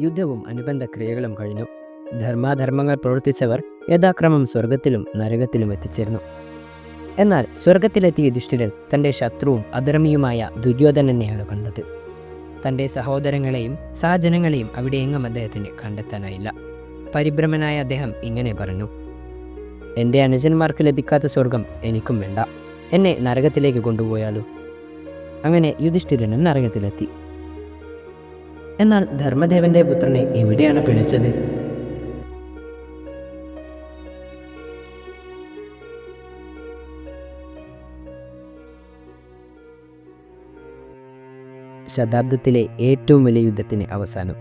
യുദ്ധവും അനുബന്ധ ക്രിയകളും കഴിഞ്ഞു. ധർമാധർമ്മങ്ങൾ പ്രവർത്തിച്ചവർ യഥാക്രമം സ്വർഗത്തിലും നരകത്തിലും എത്തിച്ചേർന്നു. എന്നാൽ സ്വർഗത്തിലെത്തിയ യുധിഷ്ഠിരൻ തന്റെ ശത്രുവും അധർമ്മിയുമായ ദുര്യോധനനെയാണ് കണ്ടത്. തന്റെ സഹോദരങ്ങളെയും സാജനങ്ങളെയും അവിടെ എങ്ങും അദ്ദേഹത്തിന് കണ്ടെത്താനായില്ല. പരിഭ്രമനായ അദ്ദേഹം ഇങ്ങനെ പറഞ്ഞു എന്റെ അനുജന്മാർക്ക് ലഭിക്കാത്ത സ്വർഗം എനിക്കും വേണ്ട. എന്നെ നരകത്തിലേക്ക് കൊണ്ടുപോയാലോ? അങ്ങനെ യുധിഷ്ഠിരനും നരകത്തിലെത്തി. എന്നാൽ ധർമ്മദേവന്റെ പുത്രനെ എവിടെയാണ് പിഴച്ചത്? ശതാബ്ദത്തിലെ ഏറ്റവും വലിയ യുദ്ധത്തിന് അവസാനം.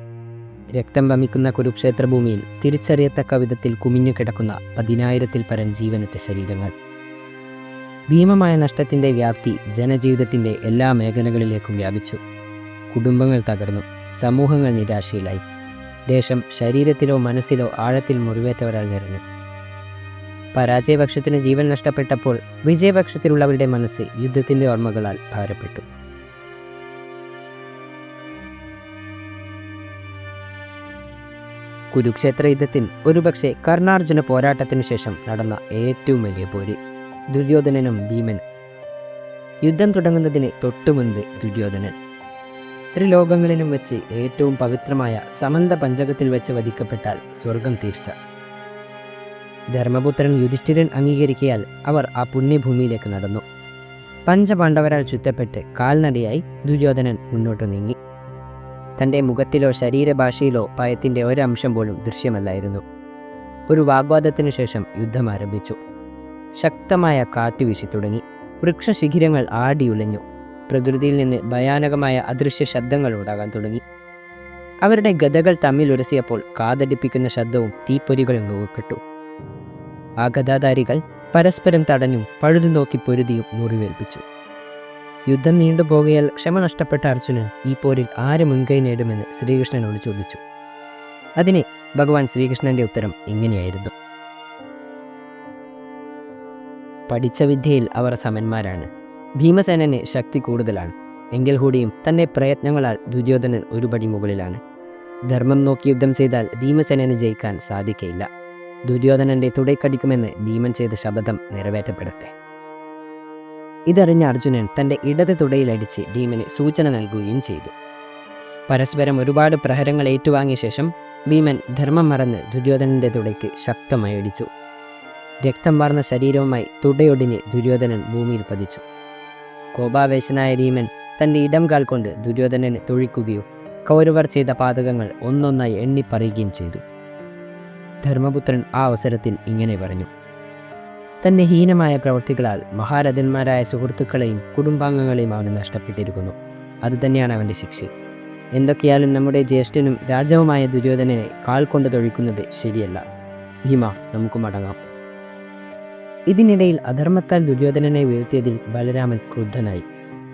രക്തം വമിക്കുന്ന കുരുക്ഷേത്ര ഭൂമിയിൽ തിരിച്ചറിയത്തക്ക വിധത്തിൽ കുമിഞ്ഞു കിടക്കുന്ന പതിനായിരത്തിൽ പരം ജീവനറ്റ ശരീരങ്ങൾ. ഭീമമായ നഷ്ടത്തിന്റെ വ്യാപ്തി ജനജീവിതത്തിന്റെ എല്ലാ മേഖലകളിലേക്കും വ്യാപിച്ചു. കുടുംബങ്ങൾ തകർന്നു. സമൂഹങ്ങൾ നിരാശയിലായി ദേശം ശരീരത്തിലോ മനസ്സിലോ ആഴത്തിൽ മുറിവേറ്റവരാൽ നിറഞ്ഞു. പരാജയപക്ഷത്തിന് ജീവൻ നഷ്ടപ്പെട്ടപ്പോൾ വിജയപക്ഷത്തിലുള്ളവരുടെ മനസ്സ് യുദ്ധത്തിന്റെ ഓർമ്മകളാൽ ഭാരപ്പെട്ടു. കുരുക്ഷേത്ര യുദ്ധത്തിൽ ഒരുപക്ഷെ കർണാർജുന പോരാട്ടത്തിനു ശേഷം നടന്ന ഏറ്റവും വലിയ പോര് ദുര്യോധനനും ഭീമനും യുദ്ധം തുടങ്ങുന്നതിന് തൊട്ടുമുൻപ് ദുര്യോധനൻ. ത്രിലോകങ്ങളിലും വെച്ച് ഏറ്റവും പവിത്രമായ സമന്ത പഞ്ചകത്തിൽ വെച്ച് വധിക്കപ്പെട്ടാൽ സ്വർഗം തീർച്ച. ധർമ്മപുത്രൻ യുധിഷ്ഠിരൻ അംഗീകരിക്കയാൽ അവർ ആ പുണ്യഭൂമിയിലേക്ക് നടന്നു. പഞ്ചപാണ്ഡവരാൽ ചുറ്റപ്പെട്ട് കാൽനടയായി ദുര്യോധനൻ മുന്നോട്ട് നീങ്ങി. തന്റെ മുഖത്തിലോ ശരീരഭാഷയിലോ ഭയത്തിന്റെ ഒരംശം പോലും ദൃശ്യമല്ലായിരുന്നു. ഒരു വാഗ്വാദത്തിനു ശേഷം യുദ്ധം ആരംഭിച്ചു. ശക്തമായ കാറ്റ് വീശി തുടങ്ങി. വൃക്ഷശിഖിരങ്ങൾ ആടിയുലഞ്ഞു. പ്രകൃതിയിൽ നിന്ന് ഭയാനകമായ അദൃശ്യ ശബ്ദങ്ങൾ ഉണ്ടാകാൻ തുടങ്ങി. അവരുടെ ഗതകൾ തമ്മിൽ ഉരസിയപ്പോൾ കാതടിപ്പിക്കുന്ന ശബ്ദവും തീപ്പൊരികളും രൂപപ്പെട്ടു. ആ ഗതാധാരികൾ പരസ്പരം തടഞ്ഞും പഴുതു നോക്കി പൊരുതിയും മുറിവേൽപ്പിച്ചു. യുദ്ധം നീണ്ടുപോകയാൽ ക്ഷമ നഷ്ടപ്പെട്ട അർജുനൻ ഈ പോരിൽ ആര് മുൻകൈ നേടുമെന്ന് ശ്രീകൃഷ്ണനോട് ചോദിച്ചു. അതിന് ഭഗവാൻ ശ്രീകൃഷ്ണന്റെ ഉത്തരം ഇങ്ങനെയായിരുന്നു. പഠിച്ച വിദ്യയിൽ അവർ സമന്മാരാണ്. ഭീമസേനന് ശക്തി കൂടുതലാണ്. എങ്കിൽ കൂടിയും തന്റെ പ്രയത്നങ്ങളാൽ ദുര്യോധനൻ ഒരുപടി മുകളിലാണ്. ധർമ്മം നോക്കി യുദ്ധം ചെയ്താൽ ഭീമസേനന് ജയിക്കാൻ സാധിക്കയില്ല. ദുര്യോധനന്റെ തുടയ്ക്കടിക്കുമെന്ന് ഭീമൻ ചെയ്ത ശബ്ദം നിറവേറ്റപ്പെടട്ടെ. ഇതറിഞ്ഞ അർജുനൻ തന്റെ ഇടത് തുടയിലടിച്ച് ഭീമന് സൂചന നൽകുകയും ചെയ്തു. പരസ്പരം ഒരുപാട് പ്രഹരങ്ങൾ ഏറ്റുവാങ്ങിയ ശേഷം ഭീമൻ ധർമ്മം മറന്ന് ദുര്യോധനന്റെ തുടയ്ക്ക് ശക്തമായി അടിച്ചു. രക്തം വാർന്ന ശരീരവുമായി തുടയൊടിഞ്ഞ് ദുര്യോധനൻ ഭൂമിയിൽ പതിച്ചു. കോപാവേശനായ ഭീമൻ തന്റെ ഇടം കാൽ കൊണ്ട് ദുര്യോധനനെ തൊഴിക്കുകയോ കൗരവർ ചെയ്ത പാതകങ്ങൾ ഒന്നൊന്നായി എണ്ണിപ്പറയുകയും ചെയ്തു. ധർമ്മപുത്രൻ ആ അവസരത്തിൽ ഇങ്ങനെ പറഞ്ഞു. തന്റെ ഹീനമായ പ്രവൃത്തികളാൽ മഹാരഥന്മാരായ സുഹൃത്തുക്കളെയും കുടുംബാംഗങ്ങളെയും അവന് നഷ്ടപ്പെട്ടിരിക്കുന്നു. അതുതന്നെയാണ് അവന്റെ ശിക്ഷ. എന്തൊക്കെയാലും നമ്മുടെ ജ്യേഷ്ഠനും രാജാവുമായ ദുര്യോധനനെ കാൽ കൊണ്ട് തൊഴിക്കുന്നത് ശരിയല്ല. ഭീമ നമുക്ക് മടങ്ങാം. ഇതിനിടയിൽ അധർമ്മത്താൽ ദുര്യോധനനെ വീഴ്ത്തിയതിൽ ബലരാമൻ ക്രുദ്ധനായി.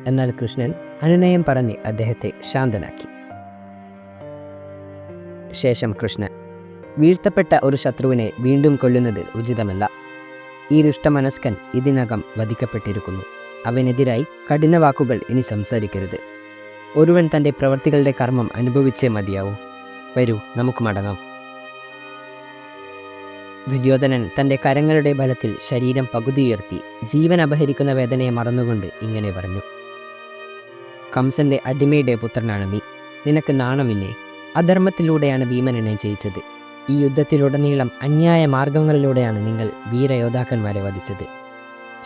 എന്നാൽ കൃഷ്ണൻ അനുനയം പറഞ്ഞ് അദ്ദേഹത്തെ ശാന്തനാക്കി. ശേഷം കൃഷ്ണൻ വീഴ്ത്തപ്പെട്ട ഒരു ശത്രുവിനെ വീണ്ടും കൊല്ലുന്നത് ഉചിതമല്ല. ഈ ദുഷ്ടമനസ്കൻ ഇതിനകം വധിക്കപ്പെട്ടിരിക്കുന്നു. അവനെതിരായി കഠിന വാക്കുകൾ ഇനി സംസാരിക്കരുത്. ഒരുവൻ തന്റെ പ്രവർത്തികളുടെ കർമ്മം അനുഭവിച്ചേ മതിയാവൂ. വരൂ നമുക്ക് മടങ്ങാം. ദുര്യോധനൻ തന്റെ കരങ്ങളുടെ ബലത്തിൽ ശരീരം പകുതി ഉയർത്തി ജീവൻ അപഹരിക്കുന്ന വേദനയെ മറന്നുകൊണ്ട് ഇങ്ങനെ പറഞ്ഞു. കംസന്റെ അടിമയുടെ പുത്രനാണ് നീ. നിനക്ക് നാണമില്ലേ? അധർമ്മത്തിലൂടെയാണ് ഭീമൻ എന്നെ ജയിച്ചത്. ഈ യുദ്ധത്തിലുടനീളം അന്യായ മാർഗങ്ങളിലൂടെയാണ് നിങ്ങൾ വീരയോദ്ധാക്കന്മാരെ വധിച്ചത്.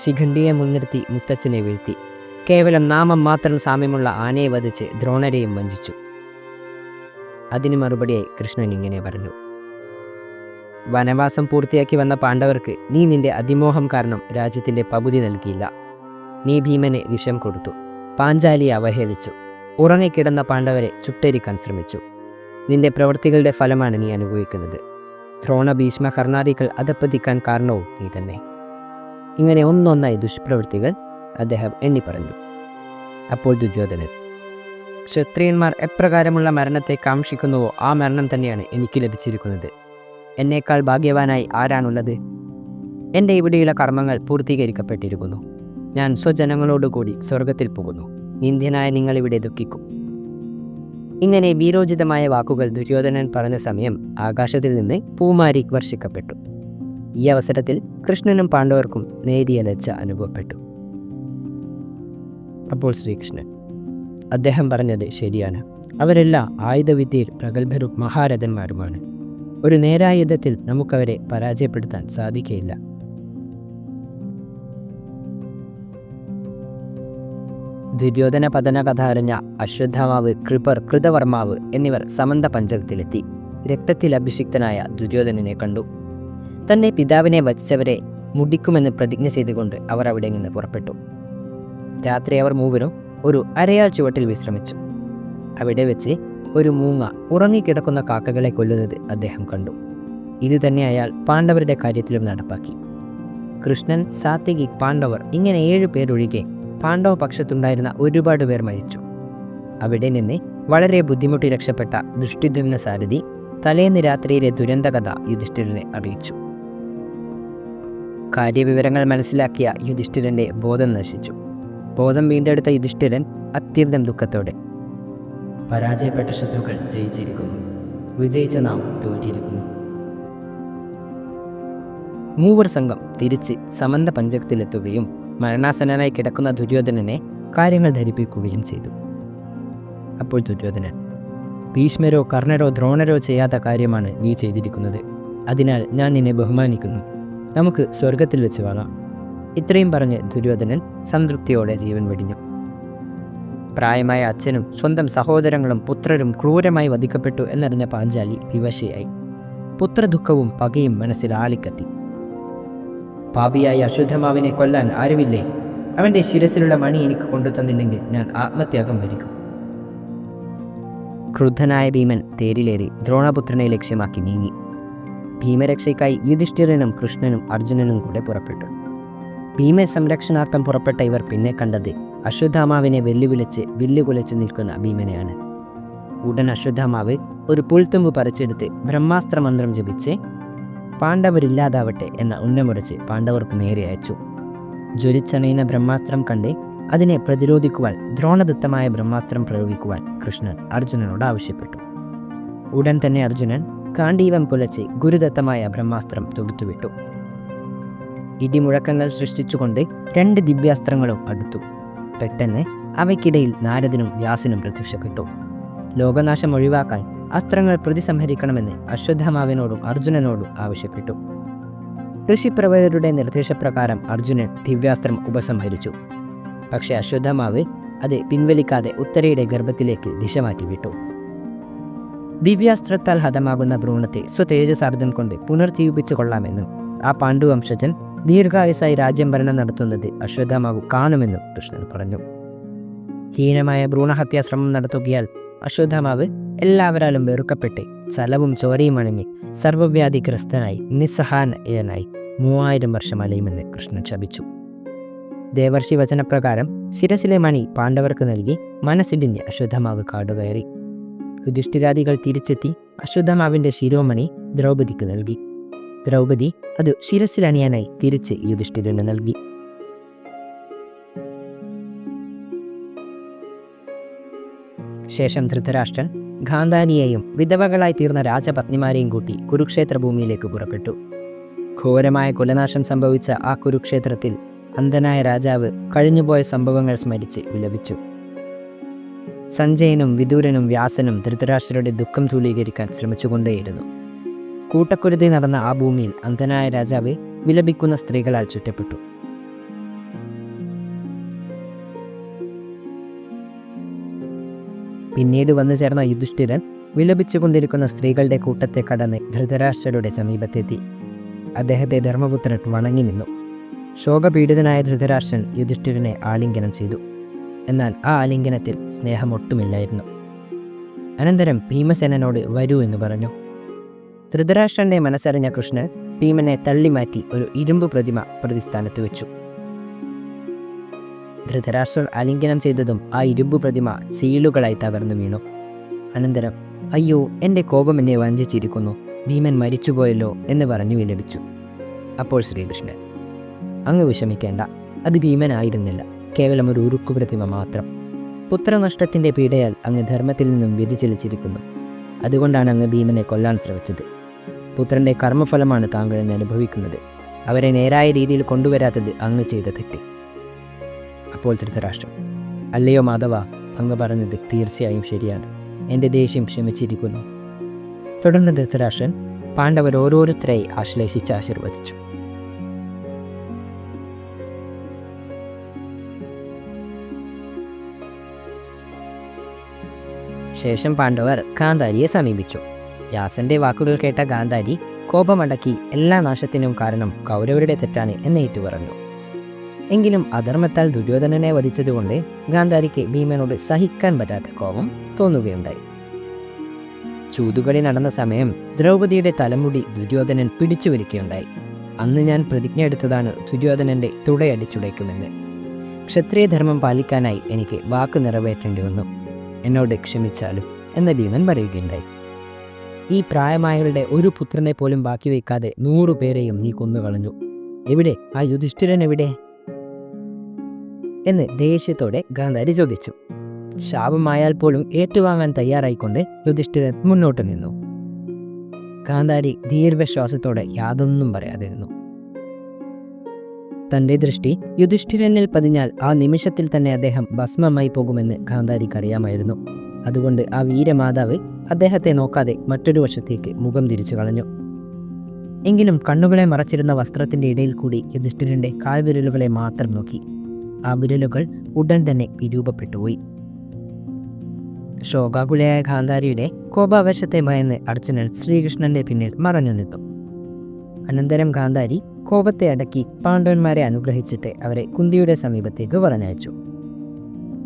ശിഖണ്ഡിയെ മുൻനിർത്തി മുത്തച്ഛനെ വീഴ്ത്തി. കേവലം നാമം മാത്രം സാമ്യമുള്ള ആനയെ വധിച്ച് ദ്രോണരെയും വഞ്ചിച്ചു. അതിന് മറുപടിയായി കൃഷ്ണൻ ഇങ്ങനെ പറഞ്ഞു. വനവാസം പൂർത്തിയാക്കി വന്ന പാണ്ഡവർക്ക് നീ നിന്റെ അതിമോഹം കാരണം രാജ്യത്തിന്റെ പകുതി നൽകിയില്ല. നീ ഭീമനെ വിഷം കൊടുത്തു. പാഞ്ചാലിയെ അവഹേളിച്ചു. ഉറങ്ങിക്കിടന്ന പാണ്ഡവരെ ചുട്ടരിക്കാൻ ശ്രമിച്ചു. നിന്റെ പ്രവൃത്തികളുടെ ഫലമാണ് നീ അനുഭവിക്കുന്നത്. ദ്രോണ ഭീഷ്മ കർണാദികൾ അധപ്പതിക്കാൻ കാരണവും നീ തന്നെ. ഇങ്ങനെ ഒന്നൊന്നായി ദുഷ്പ്രവൃത്തികൾ അദ്ദേഹം എണ്ണി പറഞ്ഞു അപ്പോൾ ദുര്യോധനൻ ക്ഷത്രിയന്മാർ എപ്രകാരമുള്ള മരണത്തെ കാക്ഷിക്കുന്നുവോ? ആ മരണം തന്നെയാണ് എനിക്ക് ലഭിച്ചിരിക്കുന്നത്. എന്നേക്കാൾ ഭാഗ്യവാനായി ആരാണുള്ളത്? എന്റെ ഇവിടെയുള്ള കർമ്മങ്ങൾ പൂർത്തീകരിക്കപ്പെട്ടിരിക്കുന്നു. ഞാൻ സ്വജനങ്ങളോടുകൂടി സ്വർഗത്തിൽ പോകുന്നു. നിന്ദ്യനായ നിങ്ങളിവിടെ ദുഃഖിക്കും. ഇങ്ങനെ വീരോചിതമായ വാക്കുകൾ ദുര്യോധനൻ പറഞ്ഞ സമയം ആകാശത്തിൽ നിന്ന് പൂമാരി വർഷിക്കപ്പെട്ടു. ഈ അവസരത്തിൽ കൃഷ്ണനും പാണ്ഡവർക്കും നേരിയ ലജ്ജ അനുഭവപ്പെട്ടു. അപ്പോൾ ശ്രീകൃഷ്ണൻ അദ്ദേഹം പറഞ്ഞത് ശരിയാണ്. അവരെല്ലാം ആയുധവിദ്യയിൽ പ്രഗത്ഭരും മഹാരഥന്മാരുമാണ്. ഒരു നേരായ യുദ്ധത്തിൽ നമുക്കവരെ പരാജയപ്പെടുത്താൻ സാധിക്കയില്ല. ദുര്യോധന പതന കഥ അറിഞ്ഞ അശ്വത്ഥമാവ് കൃപർ കൃതവർമാവ് എന്നിവർ സമന്ത പഞ്ചകത്തിലെത്തി. രക്തത്തിൽ അഭിഷിക്തനായ ദുര്യോധനനെ കണ്ടു. തന്റെ പിതാവിനെ വധിച്ചവരെ മുടിക്കുമെന്ന് പ്രതിജ്ഞ ചെയ്തുകൊണ്ട് അവർ അവിടെ നിന്ന് പുറപ്പെട്ടു. രാത്രി അവർ മൂവരും ഒരു അരയാൾ ചുവട്ടിൽ വിശ്രമിച്ചു. അവിടെ വെച്ച് ഒരു മൂങ്ങ ഉറങ്ങിക്കിടക്കുന്ന കാക്കകളെ കൊല്ലുന്നത് അദ്ദേഹം കണ്ടു. ഇത് തന്നെ അയാൾ പാണ്ഡവരുടെ കാര്യത്തിലും നടപ്പാക്കി. കൃഷ്ണൻ സാത്വികി പാണ്ഡവർ ഇങ്ങനെ ഏഴു പേരൊഴികെ പാണ്ഡവ പക്ഷത്തുണ്ടായിരുന്ന ഒരുപാട് പേർ മരിച്ചു. അവിടെ നിന്ന് വളരെ ബുദ്ധിമുട്ടി രക്ഷപ്പെട്ട ദൃഷ്ടിദ്യുമ്ന സാരഥി തലേന്ന് രാത്രിയിലെ ദുരന്തകഥ യുധിഷ്ഠിരനെ അറിയിച്ചു. കാര്യവിവരങ്ങൾ മനസ്സിലാക്കിയ യുധിഷ്ഠിരന്റെ ബോധം നശിച്ചു. ബോധം വീണ്ടെടുത്ത യുധിഷ്ഠിരൻ അത്യന്തം ദുഃഖത്തോടെ പരാജയപ്പെട്ട ശത്രുക്കൾ ജയിച്ചിരിക്കുന്നു. വിജയിച്ച നാം തോറ്റിരിക്കുന്നു. മൂവർ സംഘം തിരിച്ച് സമന്ത പഞ്ചകത്തിലെത്തുകയും മരണാസനായി കിടക്കുന്ന ദുര്യോധനനെ കാര്യങ്ങൾ ധരിപ്പിക്കുകയും ചെയ്തു. അപ്പോൾ ദുര്യോധനൻ ഭീഷ്മരോ കർണരോ ദ്രോണരോ ചെയ്യാത്ത കാര്യമാണ് നീ ചെയ്തിരിക്കുന്നത്. അതിനാൽ ഞാൻ നിന്നെ ബഹുമാനിക്കുന്നു. നമുക്ക് സ്വർഗത്തിൽ വെച്ച് വാങ്ങാം. ഇത്രയും പറഞ്ഞ് ദുര്യോധനൻ സംതൃപ്തിയോടെ ജീവൻ വെടിഞ്ഞു. പ്രായമായ അച്ഛനും സ്വന്തം സഹോദരങ്ങളും പുത്രരും ക്രൂരമായി വധിക്കപ്പെട്ടു എന്നറിഞ്ഞ പാഞ്ചാലി വിവശയായി. പുത്രദുഃഖവും പകയും മനസ്സിൽ ആളിക്കത്തി. പാപിയായ അശുദ്ധമാവിനെ കൊല്ലാൻ ആരുമില്ലേ? അവന്റെ ശിരസിലുള്ള മണി എനിക്ക് കൊണ്ടു തന്നില്ലെങ്കിൽ ഞാൻ ആത്മത്യാഗം വരിക്കും. ക്രുദ്ധനായ ഭീമൻ തേരിലേറി ദ്രോണപുത്രനെ ലക്ഷ്യമാക്കി നീങ്ങി. ഭീമരക്ഷയ്ക്കായി യുധിഷ്ഠിരനും കൃഷ്ണനും അർജുനനും കൂടെ പുറപ്പെട്ടു. ഭീമ സംരക്ഷണാർത്ഥം പുറപ്പെട്ട ഇവർ പിന്നെ കണ്ടത് അശ്വത്ഥാമാവിനെ വെല്ലുവിളിച്ച് വില്ലുകുലച്ചു നിൽക്കുന്ന ഭീമനെയാണ്. ഉടൻ അശ്വത്ഥാമാവ് ഒരു പുൽത്തുമ്പ് പറിച്ചെടുത്ത് ബ്രഹ്മാസ്ത്ര മന്ത്രം ജപിച്ച് പാണ്ഡവരില്ലാതാവട്ടെ എന്ന ഉന്നമുറച്ച് പാണ്ഡവർക്ക് നേരെ അയച്ചു. ജ്വലിച്ചണയുന്ന ബ്രഹ്മാസ്ത്രം കണ്ട് അതിനെ പ്രതിരോധിക്കുവാൻ ദ്രോണദത്തമായ ബ്രഹ്മാസ്ത്രം പ്രയോഗിക്കുവാൻ കൃഷ്ണൻ അർജുനനോട് ആവശ്യപ്പെട്ടു. ഉടൻ തന്നെ അർജുനൻ കാണ്ഡീവം പുലച്ച് ഗുരുദത്തമായ ബ്രഹ്മാസ്ത്രം തൊടുത്തുവിട്ടു. ഇടിമുഴക്കങ്ങൾ സൃഷ്ടിച്ചുകൊണ്ട് രണ്ട് ദിവ്യാസ്ത്രങ്ങളും അടുത്തു. പെട്ടെന്ന് അവയ്ക്കിടയിൽ നാരദനും വ്യാസനും പ്രത്യക്ഷപ്പെട്ടു. ലോകനാശം ഒഴിവാക്കാൻ അസ്ത്രങ്ങൾ പ്രതിസംഹരിക്കണമെന്ന് അശ്വത്ഥമാവിനോടും അർജുനനോടും ആവശ്യപ്പെട്ടു. ഋഷിപ്രവരുടെ നിർദ്ദേശപ്രകാരം അർജുനൻ ദിവ്യാസ്ത്രം ഉപസംഹരിച്ചു. പക്ഷേ അശ്വത്ഥമാവ് അത് പിൻവലിക്കാതെ ഉത്തരയുടെ ഗർഭത്തിലേക്ക് ദിശ മാറ്റിവിട്ടു. ദിവ്യാസ്ത്രത്താൽ ഹതമാകുന്ന ഭ്രൂണത്തെ സ്വതേജസാർദ്ദം കൊണ്ട് പുനർജീവിപ്പിച്ചു കൊള്ളാമെന്നും ആ പാണ്ഡുവംശജൻ ദീർഘായുസായി രാജ്യം ഭരണം നടത്തുന്നത് അശ്വത്ഥമാവു കാണുമെന്നും കൃഷ്ണൻ പറഞ്ഞു. ഹീനമായ ഭ്രൂണഹത്യാശ്രമം നടത്തുകയാൽ അശ്വത്ഥമാവ് എല്ലാവരാലും വെറുക്കപ്പെട്ട് ചലവും ചോരയും അണിഞ്ഞ് സർവവ്യാധിഗ്രസ്തനായി നിസ്സഹായനായി മൂവായിരം വർഷം അലയുമെന്ന് കൃഷ്ണൻ ശപിച്ചു. ദേവർഷി വചനപ്രകാരം ശിരസിലെ മണി പാണ്ഡവർക്ക് നൽകി മനസ്സിടിഞ്ഞ് അശ്വത്ഥമാവ് കാടുകയറി. യുധിഷ്ഠിരാദികൾ തിരിച്ചെത്തി അശ്വത്ഥമാവിന്റെ ശിരോമണി ദ്രൗപദിക്ക് നൽകി. ദ്രൗപദി അത് ശിരസിലണിയാനായി തിരിച്ച് യുധിഷ്ഠിരന് നൽകി. ശേഷം ധൃതരാഷ്ട്രൻ ഗാന്ധാനിയെയും വിധവകളായി തീർന്ന രാജപത്നിമാരെയും കൂട്ടി കുരുക്ഷേത്ര ഭൂമിയിലേക്ക് പുറപ്പെട്ടു. ഘോരമായ കുലനാശം സംഭവിച്ച ആ കുരുക്ഷേത്രത്തിൽ അന്ധനായ രാജാവ് കഴിഞ്ഞുപോയ സംഭവങ്ങൾ സ്മരിച്ച് വിലപിച്ചു. സഞ്ജയനും വിദൂരനും വ്യാസനും ധൃതരാഷ്ട്രരുടെ ദുഃഖം തൂലീകരിക്കാൻ ശ്രമിച്ചുകൊണ്ടേയിരുന്നു. കൂട്ടക്കുരുതി നടന്ന ആ ഭൂമിയിൽ അന്ധനായ രാജാവ് വിലപിക്കുന്ന സ്ത്രീകളാൽ ചുറ്റപ്പെട്ടു. പിന്നീട് വന്നു ചേർന്ന യുധിഷ്ഠിരൻ വിലപിച്ചുകൊണ്ടിരിക്കുന്ന സ്ത്രീകളുടെ കൂട്ടത്തെ കടന്ന് ധൃതരാഷ്ട്രരുടെ സമീപത്തെത്തി. അദ്ദേഹത്തെ ധർമ്മപുത്രൻ വണങ്ങി നിന്നു. ശോകപീഡിതനായ ധൃതരാഷ്ട്രൻ യുധിഷ്ഠിരനെ ആലിംഗനം ചെയ്തു. എന്നാൽ ആ ആലിംഗനത്തിൽ സ്നേഹമൊട്ടുമില്ലായിരുന്നു. അനന്തരം ഭീമസേനനോട് വരൂ എന്ന് പറഞ്ഞു. ധൃതരാഷ്ട്രന്റെ മനസ്സറിഞ്ഞ കൃഷ്ണൻ ഭീമനെ തള്ളിമാറ്റി ഒരു ഇരുമ്പ് പ്രതിമ പ്രതിസ്ഥാനത്ത് വെച്ചു. ധൃതരാഷ്ട്രർ ആലിംഗനം ചെയ്തതും ആ ഇരുമ്പ് പ്രതിമ ചീലുകളായി തകർന്നു വീണു. അനന്തരം അയ്യോ എന്റെ കോപം എന്നെ വഞ്ചിച്ചിരിക്കുന്നു. ഭീമൻ മരിച്ചുപോയല്ലോ എന്ന് പറഞ്ഞു വിലപിച്ചു. അപ്പോൾ ശ്രീകൃഷ്ണൻ അങ്ങ് വിഷമിക്കേണ്ട. അത് ഭീമനായിരുന്നില്ല. കേവലം ഒരു ഉരുക്കു പ്രതിമ മാത്രം. പുത്രനഷ്ടത്തിന്റെ പീഡയാൽ അങ്ങ് ധർമ്മത്തിൽ നിന്നും വ്യതിചലിച്ചിരിക്കുന്നു. അതുകൊണ്ടാണ് അങ്ങ് ഭീമനെ കൊല്ലാൻ ശ്രമിച്ചത്. പുത്രന്റെ കർമ്മഫലമാണ് താങ്കൾ എന്ന് അനുഭവിക്കുന്നത്. അവരെ നേരായ രീതിയിൽ കൊണ്ടുവരാത്തത് അങ്ങ് ചെയ്ത തെറ്റ്. അപ്പോൾ ധൃതരാഷ്ട്രം അല്ലയോ മാധവ അങ്ങ് പറഞ്ഞത് തീർച്ചയായും ശരിയാണ്. എന്റെ ദേഷ്യം ക്ഷമിച്ചിരിക്കുന്നു. തുടർന്ന് ധൃതരാഷ്ട്രൻ പാണ്ഡവർ ഓരോരുത്തരായി ആശ്ലേഷിച്ച് ആശീർവദിച്ചു. ശേഷം പാണ്ഡവർ കാന്താരിയെ സമീപിച്ചു. വ്യാസന്റെ വാക്കുകൾ കേട്ട ഗാന്ധാരി കോപമടക്കി എല്ലാ നാശത്തിനും കാരണം കൗരവരുടെ തെറ്റാണ് എന്ന് ഏറ്റുപറഞ്ഞു. എങ്കിലും അധർമ്മത്താൽ ദുര്യോധനനെ വധിച്ചതുകൊണ്ട് ഗാന്ധാരിക്ക് ഭീമനോട് സഹിക്കാൻ പറ്റാത്ത കോപം തോന്നുകയുണ്ടായി. ചൂതുകളി നടന്ന സമയം ദ്രൗപദിയുടെ തലമുടി ദുര്യോധനൻ പിടിച്ചു വലിക്കുകയുണ്ടായി അന്ന് ഞാൻ പ്രതിജ്ഞ എടുത്തതാണ് ദുര്യോധനന്റെ തുടയടിച്ചുടയ്ക്കുമെന്ന്. ക്ഷത്രിയധർമ്മം പാലിക്കാനായി എനിക്ക് വാക്ക് നിറവേറ്റേണ്ടി വന്നു. എന്നോട് ക്ഷമിച്ചാലും എന്ന് ഭീമൻ പറയുകയുണ്ടായി. ഈ പ്രായമായവരുടെ ഒരു പുത്രനെ പോലും ബാക്കി വയ്ക്കാതെ നൂറു പേരെയും നീ കൊന്നുകളഞ്ഞു എവിടെ? ആ യുധിഷ്ഠിരൻ എവിടെ? എന്ന് ദേഷ്യത്തോടെ ഗാന്ധാരി ചോദിച്ചു. ശാപമായാൽ പോലും ഏറ്റുവാങ്ങാൻ തയ്യാറായിക്കൊണ്ട് യുധിഷ്ഠിരൻ മുന്നോട്ട് നിന്നു. ഗാന്ധാരി ദീർഘശ്വാസത്തോടെ യാതൊന്നും പറയാതെ നിന്നു. തന്റെ ദൃഷ്ടി യുധിഷ്ഠിരനിൽ പതിഞ്ഞാൽ ആ നിമിഷത്തിൽ തന്നെ അദ്ദേഹം ഭസ്മമായി പോകുമെന്ന് ഗാന്ധാരിക്ക് അറിയാമായിരുന്നു അതുകൊണ്ട് ആ വീരമാതാവ് അദ്ദേഹത്തെ നോക്കാതെ മറ്റൊരു വശത്തേക്ക് മുഖം തിരിച്ചു കളഞ്ഞു. എങ്കിലും കണ്ണുകളെ മറച്ചിരുന്ന വസ്ത്രത്തിന്റെ ഇടയിൽ കൂടി യുധിഷ്ഠിരന്റെ കാൽവിരലുകളെ മാത്രം നോക്കി. ആ വിരലുകൾ ഉടൻ തന്നെ വിരൂപപ്പെട്ടുപോയി ശോകാകുലയായ ഗാന്ധാരിയുടെ കോപാവേശത്തെ ഭയന്ന് അർജുനൻ ശ്രീകൃഷ്ണന്റെ പിന്നിൽ മറഞ്ഞു നിന്നു. അനന്തരം ഗാന്ധാരി കോപത്തെ അടക്കി പാണ്ഡവന്മാരെ അനുഗ്രഹിച്ചിട്ട് അവരെ കുന്തിയുടെ സമീപത്തേക്ക് പറഞ്ഞയച്ചു.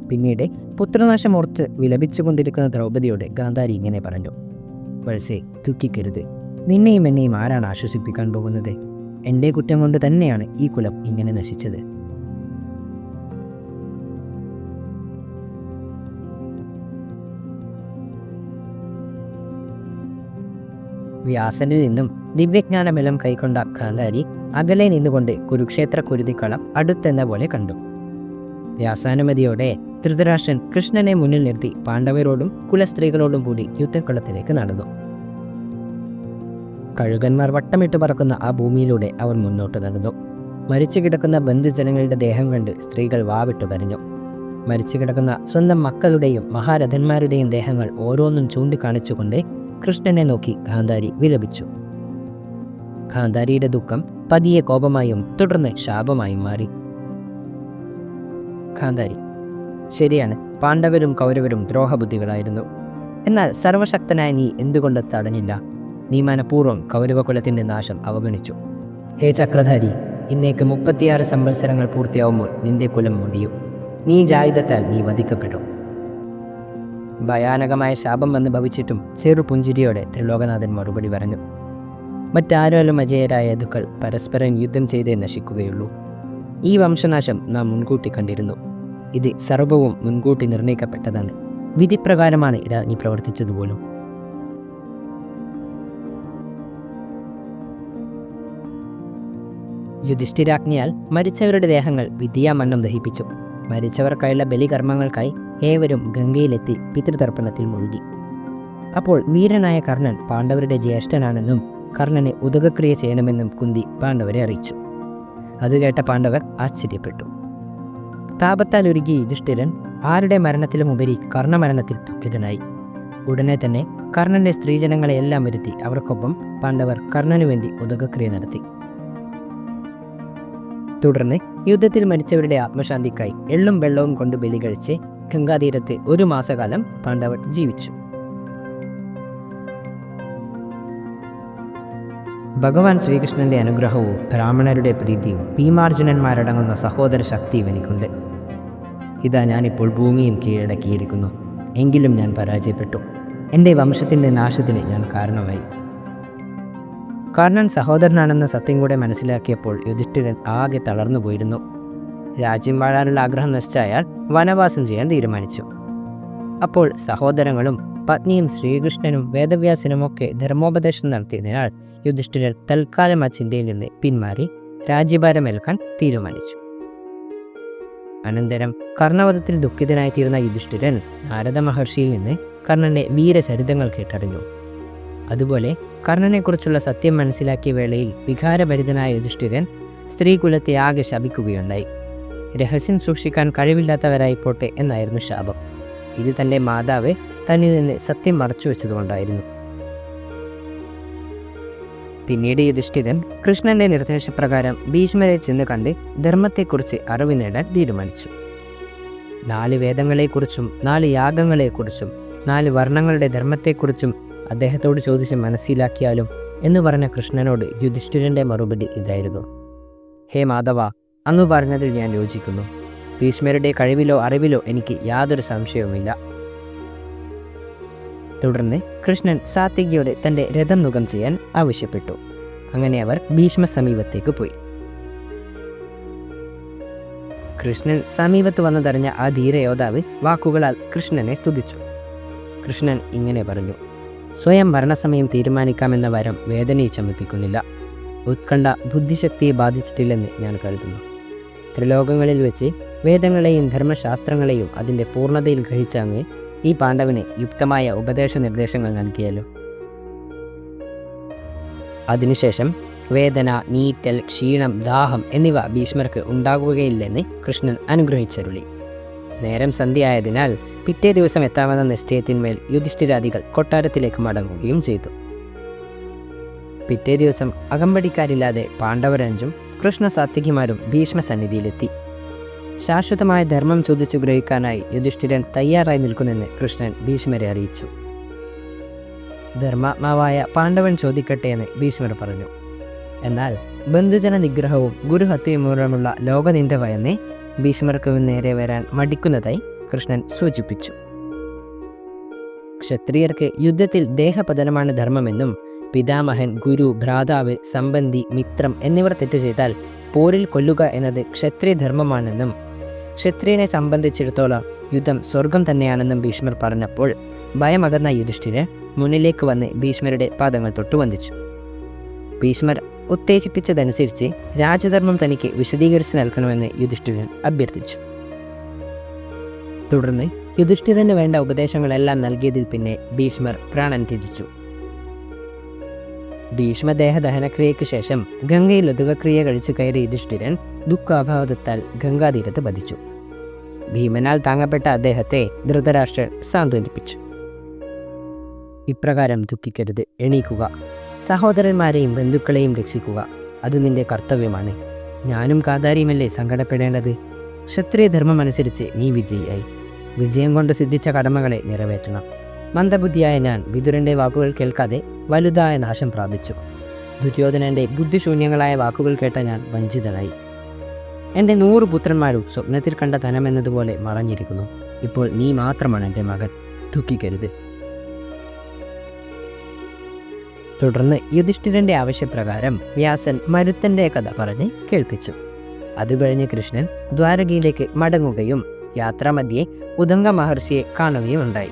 പിന്നീട് പുത്രനാശമോർത്ത് വിലപിച്ചുകൊണ്ടിരിക്കുന്ന ദ്രൗപദിയോട് ഗാന്ധാരി ഇങ്ങനെ പറഞ്ഞു. വത്സേ ദുഃഖിക്കരുത്. നിന്നെയും എന്നെയും ആരാണ് ആശ്വസിപ്പിക്കാൻ പോകുന്നത്? എന്റെ കുറ്റം കൊണ്ട് തന്നെയാണ് ഈ കുലം ഇങ്ങനെ നശിച്ചത്. വ്യാസനിൽ നിന്നും ദിവ്യജ്ഞാന ബലം കൈക്കൊണ്ട ഗാന്ധാരി അകലെ നിന്നുകൊണ്ട് കുരുക്ഷേത്ര കുരുതിക്കളം അടുത്തെന്ന പോലെ കണ്ടു. വ്യാസാനുമതിയോടെ ധൃതരാഷ്ട്രൻ കൃഷ്ണനെ മുന്നിൽ നിർത്തി പാണ്ഡവരോടും കുലസ്ത്രീകളോടും കൂടി യുദ്ധക്കളത്തിലേക്ക് നടന്നു. കഴുകന്മാർ വട്ടമിട്ട് പറക്കുന്ന ആ ഭൂമിയിലൂടെ അവർ മുന്നോട്ട് നടന്നു. മരിച്ചു കിടക്കുന്ന ബന്ധുജനങ്ങളുടെ ദേഹം കണ്ട് സ്ത്രീകൾ വാവിട്ടു കരഞ്ഞു. മരിച്ചു കിടക്കുന്ന സ്വന്തം മക്കളുടെയും മഹാരഥന്മാരുടെയും ദേഹങ്ങൾ ഓരോന്നും ചൂണ്ടിക്കാണിച്ചുകൊണ്ട് കൃഷ്ണനെ നോക്കി ഗാന്ധാരി വിലപിച്ചു. ഗാന്ധാരിയുടെ ദുഃഖം പതിയെ കോപമായും തുടർന്ന് ശാപമായും മാറി. ഗാന്ധാരി ശരിയാണ്. പാണ്ഡവരും കൗരവരും ദ്രോഹബുദ്ധികളായിരുന്നു. എന്നാൽ സർവശക്തനായ നീ എന്തുകൊണ്ട് തടഞ്ഞില്ല? നീ മനഃപൂർവം കൗരവകുലത്തിന്റെ നാശം അവഗണിച്ചു. ഹേ ചക്രധാരി ഇന്നേക്ക് മുപ്പത്തിയാറ് സംവത്സരങ്ങൾ പൂർത്തിയാവുമ്പോൾ നിന്റെ കുലം മുടിയും. നീ ജായുധത്താൽ നീ വധിക്കപ്പെടും. ഭയാനകമായ ശാപം വന്ന് ഭവിച്ചിട്ടും ചെറു പുഞ്ചിരിയോടെ ത്രിലോകനാഥൻ മറുപടി പറഞ്ഞു. മറ്റാരോലും അജയരായ യദുക്കൾ പരസ്പരം യുദ്ധം ചെയ്തേ നശിക്കുകയുള്ളൂ. ഈ വംശനാശം നാം മുൻകൂട്ടി കണ്ടിരുന്നു. ഇത് സർവവും മുൻകൂട്ടി നിർണയിക്കപ്പെട്ടതാണ്. വിധിപ്രകാരമാണ് രാജ്ഞി പ്രവർത്തിച്ചതുപോലും. യുധിഷ്ഠിരാജ്ഞയാൽ മരിച്ചവരുടെ ദേഹങ്ങൾ വിദ്യാമണ്ണം ദഹിപ്പിച്ചു. മരിച്ചവർക്കായുള്ള ബലികർമ്മങ്ങൾക്കായി ഏവരും ഗംഗയിലെത്തി പിതൃതർപ്പണത്തിൽ മുഴുകി. അപ്പോൾ വീരനായ കർണൻ പാണ്ഡവരുടെ ജ്യേഷ്ഠനാണെന്നും കർണനെ ഉദകക്രിയ ചെയ്യണമെന്നും കുന്തി പാണ്ഡവരെ അറിയിച്ചു. അത് കേട്ട പാണ്ഡവർ ആശ്ചര്യപ്പെട്ടു. താപത്താൽ ഒരുകിയ യുധിഷ്ഠിരൻ ആരുടെ മരണത്തിലും ഉപരി കർണമരണത്തിൽ ദുഃഖിതനായി. ഉടനെ തന്നെ കർണന്റെ സ്ത്രീജനങ്ങളെയെല്ലാം വരുത്തി അവർക്കൊപ്പം പാണ്ഡവർ കർണനു വേണ്ടി ഉദകക്രിയ നടത്തി. തുടർന്ന് യുദ്ധത്തിൽ മരിച്ചവരുടെ ആത്മശാന്തിക്കായി എള്ളും വെള്ളവും കൊണ്ട് ബലി കഴിച്ച് ഗംഗാതീരത്ത് ഒരു മാസകാലം പാണ്ഡവർ ജീവിച്ചു. ഭഗവാൻ ശ്രീകൃഷ്ണന്റെ അനുഗ്രഹവും ബ്രാഹ്മണരുടെ പ്രീതിയും ഭീമാർജുനന്മാരടങ്ങുന്ന സഹോദര ശക്തിയും എനിക്കുണ്ട്. ഇതാ ഞാനിപ്പോൾ ഭൂമിയും കീഴടക്കിയിരിക്കുന്നു. എങ്കിലും ഞാൻ പരാജയപ്പെട്ടു. എന്റെ വംശത്തിന്റെ നാശത്തിന് ഞാൻ കാരണമായി. കർണൻ സഹോദരനാണെന്ന സത്യം കൂടെ മനസ്സിലാക്കിയപ്പോൾ യുധിഷ്ഠിരൻ ആകെ തളർന്നു പോയിരുന്നു. രാജ്യം വാഴാനുള്ള ആഗ്രഹം നശിച്ച അയാൾ വനവാസം ചെയ്യാൻ തീരുമാനിച്ചു. അപ്പോൾ സഹോദരങ്ങളും പത്നിയും ശ്രീകൃഷ്ണനും വേദവ്യാസനും ഒക്കെ ധർമ്മോപദേശം നടത്തിയതിനാൽ യുധിഷ്ഠിരൻ തൽക്കാലം ആ ചിന്തയിൽ നിന്ന് പിന്മാറി രാജ്യഭാരമേൽക്കാൻ തീരുമാനിച്ചു. അനന്തരം കർണവധത്തിൽ ദുഃഖിതനായിത്തീർന്ന യുധിഷ്ഠിരൻ നാരദ മഹർഷിയിൽ നിന്ന് കർണന്റെ വീരചരിതങ്ങൾ കേട്ടറിഞ്ഞു. അതുപോലെ കർണനെക്കുറിച്ചുള്ള സത്യം മനസ്സിലാക്കിയ വേളയിൽ വികാരഭരിതനായ യുധിഷ്ഠിരൻ സ്ത്രീകുലത്തെ ആകെ ശപിക്കുകയുണ്ടായി. രഹസ്യം സൂക്ഷിക്കാൻ കഴിവില്ലാത്തവരായി പോട്ടെ എന്നായിരുന്നു ശാപം. ഇത് തന്റെ മാതാവ് തന്നിൽ നിന്ന് സത്യം മറച്ചു വെച്ചതുകൊണ്ടായിരുന്നു. പിന്നീട് യുധിഷ്ഠിരൻ കൃഷ്ണന്റെ നിർദ്ദേശപ്രകാരം ഭീഷ്മരെ ചെന്ന് കണ്ട് ധർമ്മത്തെക്കുറിച്ച് അറിവ് നേടാൻ തീരുമാനിച്ചു. നാല് വേദങ്ങളെക്കുറിച്ചും നാല് യാഗങ്ങളെക്കുറിച്ചും നാല് വർണങ്ങളുടെ ധർമ്മത്തെക്കുറിച്ചും അദ്ദേഹത്തോട് ചോദിച്ച് മനസ്സിലാക്കിയാലും എന്ന് പറഞ്ഞ കൃഷ്ണനോട് യുധിഷ്ഠിരന്റെ മറുപടി ഇതായിരുന്നു. ഹേ മാധവ അങ്ങ് പറഞ്ഞതിൽ ഞാൻ യോജിക്കുന്നു. ഭീഷ്മരുടെ കഴിവിലോ അറിവിലോ എനിക്ക് യാതൊരു സംശയവുമില്ല. തുടർന്ന് കൃഷ്ണൻ സാത്വികയോട് തന്റെ രഥം നുകം ചെയ്യാൻ ആവശ്യപ്പെട്ടു. അങ്ങനെ അവർ ഭീഷ്മ സമീപത്തേക്ക് പോയി. കൃഷ്ണൻ സമീപത്ത് വന്നതറിഞ്ഞ ആ ധീരയോദ്ധാവ് വാക്കുകളാൽ കൃഷ്ണനെ സ്തുതിച്ചു. കൃഷ്ണൻ ഇങ്ങനെ പറഞ്ഞു സ്വയം മരണസമയം തീരുമാനിക്കാമെന്ന വരം വേദനയെ ചമിപ്പിക്കുന്നില്ല. ഉത്കണ്ഠ ബുദ്ധിശക്തിയെ ബാധിച്ചിട്ടില്ലെന്ന് ഞാൻ കരുതുന്നു. ത്രിലോകങ്ങളിൽ വെച്ച് വേദങ്ങളെയും ധർമ്മശാസ്ത്രങ്ങളെയും അതിന്റെ പൂർണതയിൽ ഗ്രഹിച്ച അങ്ങ് ഈ പാണ്ഡവന് യുക്തമായ ഉപദേശ നിർദ്ദേശങ്ങൾ നൽകിയല്ലോ. അതിനുശേഷം വേദന നീറ്റൽ ക്ഷീണം ദാഹം എന്നിവ ഭീഷ്മർക്ക് ഉണ്ടാകുകയില്ലെന്ന് കൃഷ്ണൻ അനുഗ്രഹിച്ചരുളി. നേരം സന്ധ്യയായതിനാൽ പിറ്റേ ദിവസം എത്താമെന്ന നിശ്ചയത്തിന്മേൽ യുധിഷ്ഠിരാദികൾ കൊട്ടാരത്തിലേക്ക് മടങ്ങുകയും ചെയ്തു. പിറ്റേ ദിവസം അകമ്പടിക്കാരില്ലാതെ പാണ്ഡവരഞ്ചും കൃഷ്ണ സാത്വികിമാരും ഭീഷ്മ ശാശ്വതമായ ധർമ്മം ചോദിച്ചു ഗ്രഹിക്കാനായി യുധിഷ്ഠിരൻ തയ്യാറായി നിൽക്കുന്നെന്ന് കൃഷ്ണൻ ഭീഷ്മരെ അറിയിച്ചു. ധർമാത്മാവായ പാണ്ഡവൻ ചോദിക്കട്ടെ എന്ന് ഭീഷ്മർ പറഞ്ഞു. എന്നാൽ ബന്ധുജന നിഗ്രഹവും ഗുരുഹത്യയും മൂലമുള്ള ലോകനിന്ദ ഭയന്ന് ഭീഷ്മർക്ക് നേരെ വരാൻ മടിക്കുന്നതായി കൃഷ്ണൻ സൂചിപ്പിച്ചു. ക്ഷത്രിയർക്ക് യുദ്ധത്തിൽ ദേഹപതനമാണ് ധർമ്മമെന്നും പിതാമഹൻ ഗുരു ഭ്രാതാവ് സംബന്ധി മിത്രം എന്നിവർ തെറ്റ് ചെയ്താൽ പോരിൽ കൊല്ലുക എന്നത് ക്ഷത്രിയ ധർമ്മമാണെന്നും ക്ഷത്രിയനെ സംബന്ധിച്ചിടത്തോളം യുദ്ധം സ്വർഗം തന്നെയാണെന്നും ഭീഷ്മർ പറഞ്ഞപ്പോൾ ഭയമകന്ന യുധിഷ്ഠിരൻ മുന്നിലേക്ക് വന്ന് ഭീഷ്മരുടെ പാദങ്ങൾ തൊട്ടു വന്ദിച്ചു ഭീഷ്മർ ഉത്തേജിപ്പിച്ചതനുസരിച്ച് രാജധർമ്മം തനിക്ക് വിശദീകരിച്ച് നൽകണമെന്ന് യുധിഷ്ഠിരൻ അഭ്യർത്ഥിച്ചു. തുടർന്ന് യുധിഷ്ഠിരന് വേണ്ട ഉപദേശങ്ങളെല്ലാം നൽകിയതിൽ പിന്നെ ഭീഷ്മർ പ്രാണൻ ത്യജിച്ചു. ഭീഷ്മദേഹ ദഹനക്രിയയ്ക്ക് ശേഷം ഗംഗയിൽ ഒതുകക്രിയ കഴിച്ചു കയറി യുധിഷ്ഠിരൻ ദുഃഖാഭാവത്താൽ ഗംഗാതീരത്ത് വധിച്ചു ഭീമനാൽ താങ്ങപ്പെട്ട അദ്ദേഹത്തെ ധൃതരാഷ്ട്രർ സാന്ത്വനിപ്പിച്ചു. ഇപ്രകാരം ദുഃഖിക്കരുത് എണീക്കുക. സഹോദരന്മാരെയും ബന്ധുക്കളെയും രക്ഷിക്കുക അത് നിന്റെ കർത്തവ്യമാണ്. ഞാനും കാതാരിയുമല്ലേ സങ്കടപ്പെടേണ്ടത്? ക്ഷത്രിയ ധർമ്മം അനുസരിച്ച് നീ വിജയിയായി. വിജയം കൊണ്ട് സിദ്ധിച്ച കടമകളെ നിറവേറ്റണം. മന്ദബുദ്ധിയായ ഞാൻ വിതുരന്റെ വാക്കുകൾ കേൾക്കാതെ വലുതായ നാശം പ്രാപിച്ചു. ദുര്യോധനന്റെ ബുദ്ധിശൂന്യങ്ങളായ വാക്കുകൾ കേട്ട ഞാൻ വഞ്ചിതനായി. എന്റെ നൂറ് പുത്രന്മാരും സ്വപ്നത്തിൽ കണ്ട ധനം എന്നതുപോലെ മറഞ്ഞിരിക്കുന്നു. ഇപ്പോൾ നീ മാത്രമാണ് എന്റെ മകൻ. ദുഃഖിക്കരുത്. തുടർന്ന് യുധിഷ്ഠിരന്റെ ആവശ്യപ്രകാരം വ്യാസൻ മരുത്തന്റെ കഥ പറഞ്ഞ് കേൾപ്പിച്ചു. അത് കഴിഞ്ഞ് കൃഷ്ണൻ ദ്വാരകയിലേക്ക് മടങ്ങുകയും യാത്രാമധ്യേ ഉദംഗ മഹർഷിയെ കാണുകയും ഉണ്ടായി